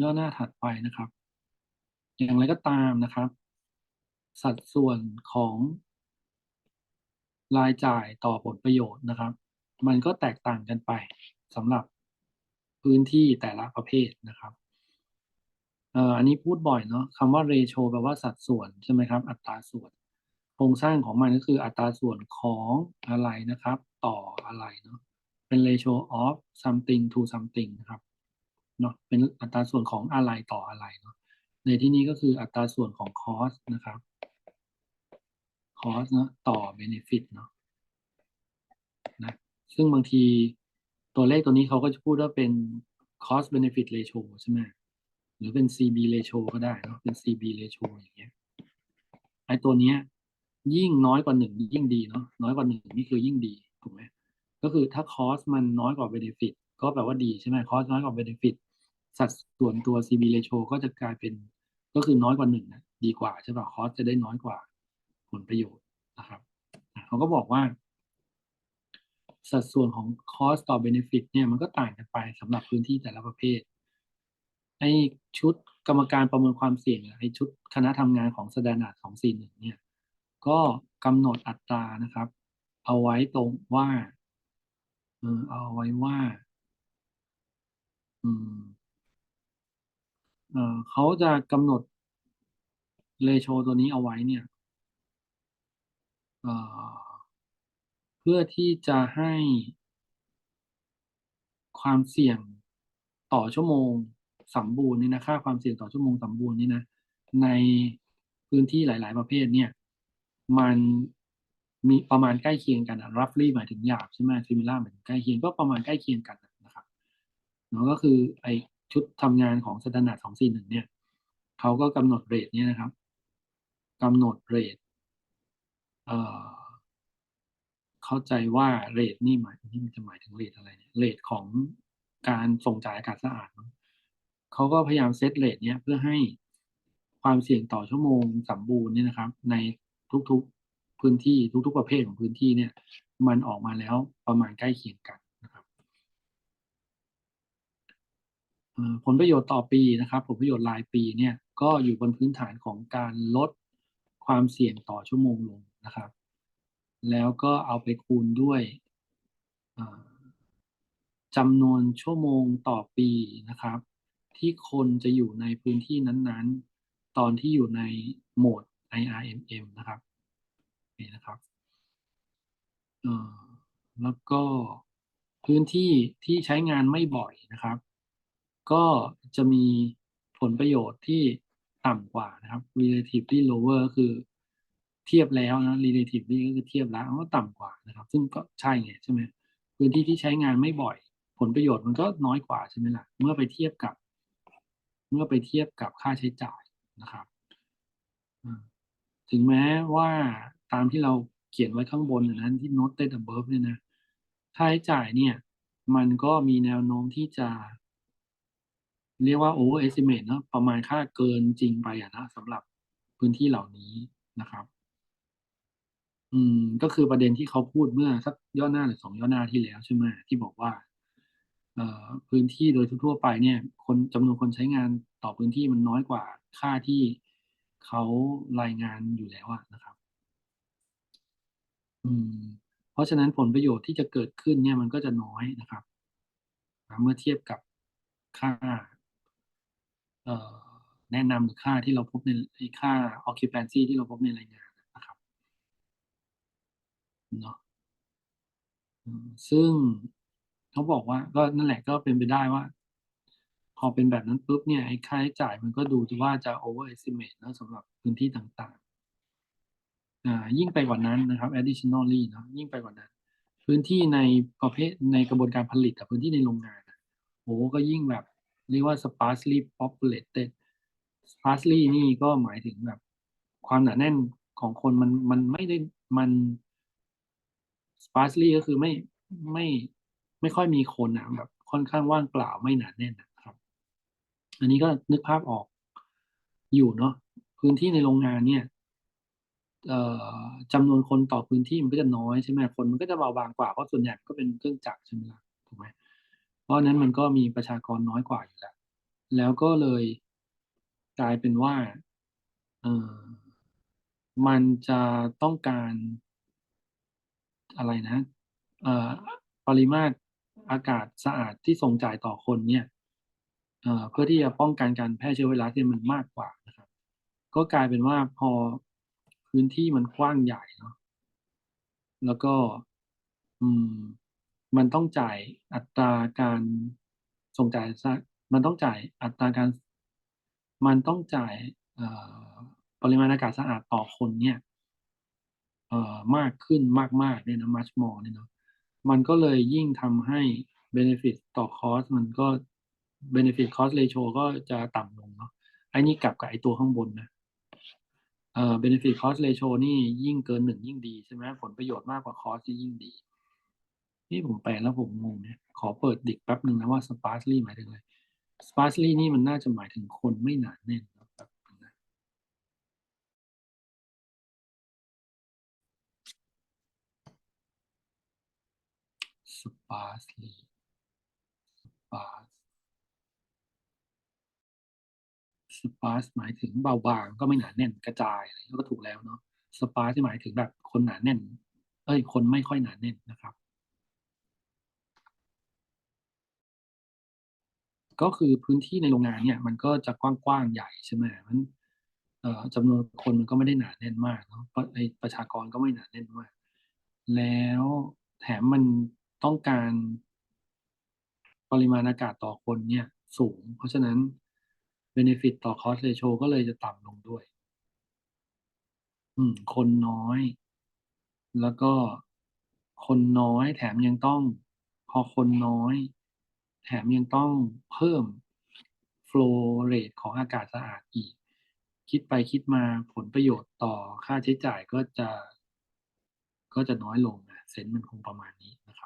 ย่อหน้าถัดไปนะครับ อย่างไรก็ตามนะครับ สัดส่วนของรายจ่ายต่อผลประโยชน์นะครับ มันก็แตกต่างกันไปสำหรับพื้นที่แต่ละประเภทนะครับเอ่ออันนี้พูดบ่อยเนาะคำว่า ratio แปลว่าสัดส่วนใช่ไหมครับ อัตราส่วน โครงสร้างของมันก็คืออัตราส่วนของอะไรนะครับ ต่ออะไรเนาะเป็น ratio of something to something นะครับ เนาะเป็นอัตราส่วนของอะไรต่ออะไรเนาะในที่นี้ก็คืออัตราส่วนของ cost นะครับ cost เนาะต่อ benefit เนาะนะซึ่งบางทีตัวเลขตัวนี้เขาก็จะพูดว่าเป็น cost benefit ratio ใช่ไหมหรือเป็น CB ratio ก็ได้เนาะเป็น CB ratio อย่างเงี้ยไอตัวเนี้ย ยิ่งน้อยกว่าหนึ่งยิ่งดีเนาะน้อยกว่าหนึ่งนี่คือยิ่งดีถูกไหมก็คือถ้า cost มันน้อยกว่า benefit ก็แปลว่าดีใช่ไหม cost น้อยกว่า benefit สัดส่วนตัว CB ratio ก็จะกลายเป็นก็คือน้อยกว่าหนึ่งนะดีกว่าใช่ป่ะ cost จะได้น้อยกว่าผลประโยชน์นะครับเขาก็บอกว่า สัดส่วนของ cost ต่อ benefit เนี่ยมันก็ต่างกันไปสำหรับพื้นที่แต่ละประเภทไอชุดกรรมการประเมินความเสี่ยงไอชุดคณะทำงานของสแตนดาร์ดของซีหนึ่งเนี่ย ก็กำหนดอัตรานะครับ เอาไว้ตรงว่าเออเอาไว้ว่า อืม เออเขาจะกำหนดเรโชตัวนี้เอาไว้เนี่ยเอ่อเพื่อที่จะให้ความเสี่ยงต่อชั่วโมงสมบูรณ์นี่นะค่าความเสี่ยงต่อชั่วโมงสมบูรณ์นี่นะในพื้นที่หลาย ๆ ประเภทเนี่ยมันมีประมาณใกล้เคียงกันอะ roughly หมายถึงหยาบใช่ไหม similar หมายถึงใกล้เคียงก็ประมาณใกล้เคียงกันนะครับเนาะก็คือไอ ชุดทำงานของ standard 241เนี่ยเขาก็กำหนดเรทเนี่ยนะครับกำหนดเรทเอ่อเข้าใจว่าเรทนี่หมายนี่มันจะหมายถึงเรทอะไรเนี่ยเรทของการส่งจ่ายอากาศสะอาดเขาก็พยายามเซตเรทเนี้ยเพื่อให้ความเสี่ยงต่อชั่วโมงสมบูรณ์เนี่ยนะครับ ในทุกๆพื้นที่ทุกๆประเภทของพื้นที่เนี่ย มันออกมาแล้วประมาณใกล้เคียงกันนะครับ ผลประโยชน์ต่อปีนะครับ ผลประโยชน์รายปีเนี่ยก็อยู่บนพื้นฐานของการลดความเสี่ยงต่อชั่วโมงลงนะครับ แล้วก็เอาไปคูณด้วยจำนวนชั่วโมงต่อปีนะครับ ที่คนจะอยู่ในพื้นที่นั้นๆ ตอนที่อยู่ในโหมด IRMM นะครับนี่นะครับแล้วก็พื้นที่ที่ใช้งานไม่บ่อยนะครับ ก็จะมีผลประโยชน์ที่ต่ำกว่านะครับ relatively lower ก็คือเทียบแล้วนะ relatively ก็คือเทียบแล้วก็ต่ำกว่านะครับ ซึ่งก็ใช่ไงใช่ไหมพื้นที่ที่ใช้งานไม่บ่อย ผลประโยชน์มันก็น้อยกว่าใช่ไหมล่ะ เมื่อไปเทียบกับ เมื่อไปเทียบกับค่าใช้จ่ายนะครับถึงแม้ว่าตามที่เราเขียนไว้ข้างบนนั้นที่ noted above เนี่ยนะค่าใช้จ่ายเนี่ย มันก็มีแนวโน้มที่จะ เรียกว่า over estimate เนาะประมาณค่าเกินจริงไปอะนะสำหรับพื้นที่เหล่านี้นะครับ อืม ก็คือประเด็นที่เขาพูดเมื่อสักย่อหน้าหรือสองย่อหน้าที่แล้วใช่ไหมที่บอกว่าเอ่อพื้นที่โดยทั่วไปเนี่ย คนจำนวนคนใช้งานต่อพื้นที่มันน้อยกว่าค่าที่เขารายงานอยู่แล้วนะครับอืมเพราะฉะนั้นผลประโยชน์ที่จะเกิดขึ้นเนี่ยมันก็จะน้อยนะครับ เมื่อเทียบกับค่า แนะนำหรือค่าที่เราพบในค่า occupancy ที่เราพบในรายงานนะครับเนาะซึ่งเขาบอกว่าก็นั่นแหละก็เป็นไปได้ว่า พอเป็นแบบนั้นปุ๊บเนี่ยไอ้ค่าใช้จ่ายมันก็ดูว่าจะ over estimate นะสำหรับพื้นที่ต่างๆอ่ายิ่งไปกว่านั้นนะครับ additionally นะยิ่งไปกว่านั้น พื้นที่ในประเภทในกระบวนการผลิตกับพื้นที่ในโรงงานโอ้ก็ยิ่งแบบ เรียกว่า sparsely populated sparsely นี่ก็หมายถึงแบบ ความหนาแน่นของคนมันมันไม่ได้มัน sparsely ก็คือไม่ไม่ไม่ค่อยมีคนนะแบบค่อนข้างว่างเปล่าไม่หนาแน่นนะครับ อันนี้ก็นึกภาพออกอยู่เนาะพื้นที่ในโรงงานเนี่ยจำนวนคนต่อพื้นที่มันก็จะน้อยใช่ไหมคนมันก็จะเบาบางกว่าเพราะส่วนใหญ่ก็เป็นเครื่องจักรใช่ไหมล่ะถูกไหม เพราะนั้นมันก็มีประชากรน้อยกว่าอยู่แล้ว แล้วก็เลยกลายเป็นว่าเออมันจะต้องการอะไรนะเอ่อปริมาตรอากาศสะอาดที่ส่งจ่ายต่อคนเนี่ยเอ่อเพื่อที่จะป้องกันการแพร่เชื้อไวรัสที่มันมากกว่านะครับ ก็กลายเป็นว่าพอพื้นที่มันกว้างใหญ่เนาะแล้วก็ อืม มันต้องจ่ายอัตราการส่งจ่ายมันต้องจ่ายอัตราการ มันต้องจ่ายปริมาณอากาศสะอาดต่อคนเนี่ยมากขึ้นมากๆเนี่ยนะ much more เนี่ยเนาะมันก็เลยยิ่งทำให้ benefit ต่อ cost มันก็ benefit cost ratio ก็จะต่ำลงเนาะไอ้นี่กลับกับไอ้ตัวข้างบนนะเอ่อ benefit cost ratio นี่ยิ่งเกินหนึ่งยิ่งดีใช่ไหมผลประโยชน์มากกว่า cost ยิ่งดี นี่ผมแปลแล้วผมงงเนี่ยขอเปิดดิกแป๊บหนึ่งนะว่า sparsely หมายถึงอะไร sparsely นี่มันน่าจะหมายถึงคนไม่หนาแน่นนะแป๊บนึงนะ sparsely sparse sparse หมายถึงเบาบางก็ไม่หนาแน่นกระจายอะไรก็ถูกแล้วเนาะ sparse ที่หมายถึงแบบคนหนาแน่น เอ้ย คนไม่ค่อยหนาแน่นนะครับ ก็คือพื้นที่ในโรงงานเนี่ย มันก็จะกว้างๆใหญ่ใช่ไหมมันจำนวนคนมันก็ไม่ได้หนาแน่นมากเนาะไอประชากรก็ไม่หนาแน่นมาก แล้วแถมมันต้องการปริมาณอากาศต่อคนเนี่ยสูง เพราะฉะนั้น benefit ต่อ cost ratio ก็เลยจะต่ำลงด้วย อืม คนน้อย แล้วก็คนน้อยแถมยังต้อง พอคนน้อย แถมยังต้องเพิ่ม flow rate ของอากาศสะอาดอีก คิดไปคิดมาผลประโยชน์ต่อค่าใช้จ่ายก็จะ ก็จะน้อยลงนะเซนต์มันคงประมาณนี้นะครับ